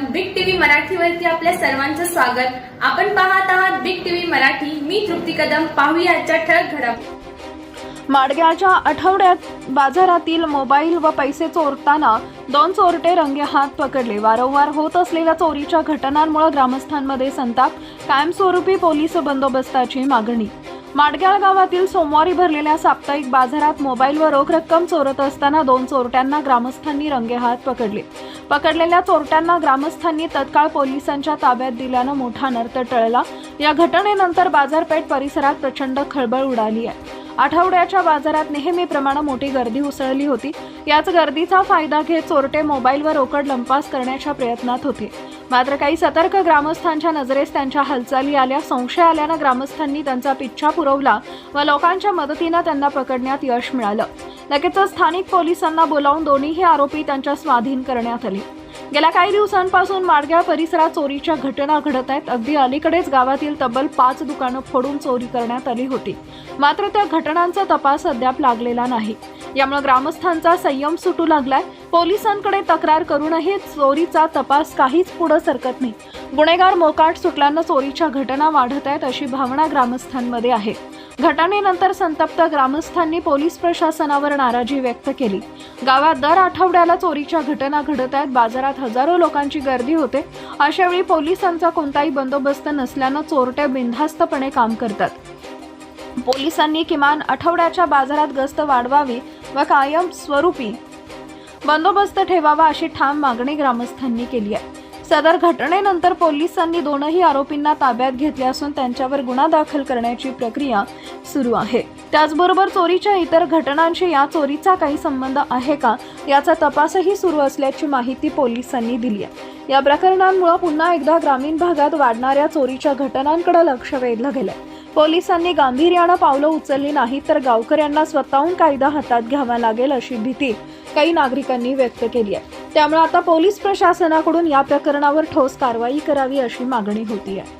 मराठीवरती आपल्या सर्वांचं स्वागत. आपण पाहत आहात बिग टीव्ही मराठी. मी तृप्ती कदम. पाहूया आजच्या ठळक घडामोडी माडग्याच्या आठवड्यात बाजारातील मोबाईल व पैसे चोरताना दोन चोरटे रंगे हात पकडले. वारंवार होत असलेल्या चोरीच्या घटनांमुळे ग्रामस्थांमध्ये संताप. कायमस्वरूपी पोलीस बंदोबस्ताची मागणी. माडग्याळ गावातील सोमवारी भरलेल्या साप्ताहिक बाजारात मोबाईलवर रोख रक्कम चोरत असताना दोन चोरट्यांना ग्रामस्थांनी रंगेहात पकडले. पकडलेल्या चोरट्यांना ग्रामस्थांनी तत्काळ पोलिसांच्या ताब्यात दिल्यानं मोठा नर्त टळला. या घटनेनंतर बाजारपेठ परिसरात प्रचंड खळबळ उडाली आहे. आठवड्याच्या बाजारात नेहमीप्रमाणे मोठी गर्दी उसळली होती. याच गर्दीचा फायदा घेत चोरटे मोबाईलवर रोकड लंपास करण्याच्या प्रयत्नात होते. मात्र काही सतर्क ग्रामस्थांच्या नजरेस त्यांच्या हालचाली आल्या. संशय आल्यानं ग्रामस्थांनी त्यांचा पिच्छा पुरवला व लोकांच्या मदतीनं त्यांना पकडण्यात यश मिळालं. लगेचच स्थानिक पोलिसांना बोलावून दोन्हीही आरोपी त्यांच्या स्वाधीन करण्यात आले. गेल्या काही दिवसांपासून माडग्या परिसरात चोरीच्या घटना घडत आहेत. अगदी अलीकडेच गावातील तब्बल पाच दुकानं फोडून चोरी करण्यात आली होती. मात्र त्या घटनांचा तपास अद्याप लागलेला नाही. यामुळे ग्रामस्थांचा संयम सुटू लागलाय. पोलिसांकडे तक्रार करूनही चोरीचा तपास काहीच पुढे सरकत नाही. गुन्हेगार मोकाट सुटल्यानं चोरीच्या घटना वाढत आहेत अशी भावना ग्रामस्थांमध्ये आहे. घटनेनंतर संतप्त ग्रामस्थांनी पोलीस प्रशासनावर नाराजी व्यक्त केली. गावात दर आठवड्याला चोरीच्या घटना घडत आहेत. बाजारात हजारो लोकांची गर्दी होते. अशावेळी पोलिसांचा कोणताही बंदोबस्त नसल्यानं चोरटे बिनधास्तपणे काम करतात. पोलिसांनी किमान आठवड्याच्या बाजारात गस्त वाढवावी व कायम स्वरूपी. बंदोबस्त ठेवावा अशी ठाम मागणी ग्रामस्थांनी केली आहे. सदर घटनेनंतर पोलिसांनी दोनही आरोपींना ताब्यात घेतले असून त्यांच्यावर गुन्हा दाखल करण्याची प्रक्रिया सुरू आहे. त्याचबरोबर चोरीच्या इतर घटनांशी या चोरीचा काही संबंध आहे का याचा तपासही सुरू असल्याची माहिती पोलिसांनी दिली आहे. या प्रकरणांमुळे पुन्हा एकदा ग्रामीण भागात वाढणाऱ्या चोरीच्या घटनांकडे लक्ष वेधलं गेलंय. पोलिसांनी गांभीर्यानं पावलं उचलली नाही तर गावकऱ्यांना स्वतःहून कायदा हातात घ्यावा लागेल अशी भीती काही नागरिकांनी व्यक्त केली आहे. त्यामुळे आता पोलीस प्रशासनाकडून या प्रकरणावर ठोस कारवाई करावी अशी मागणी होती आहे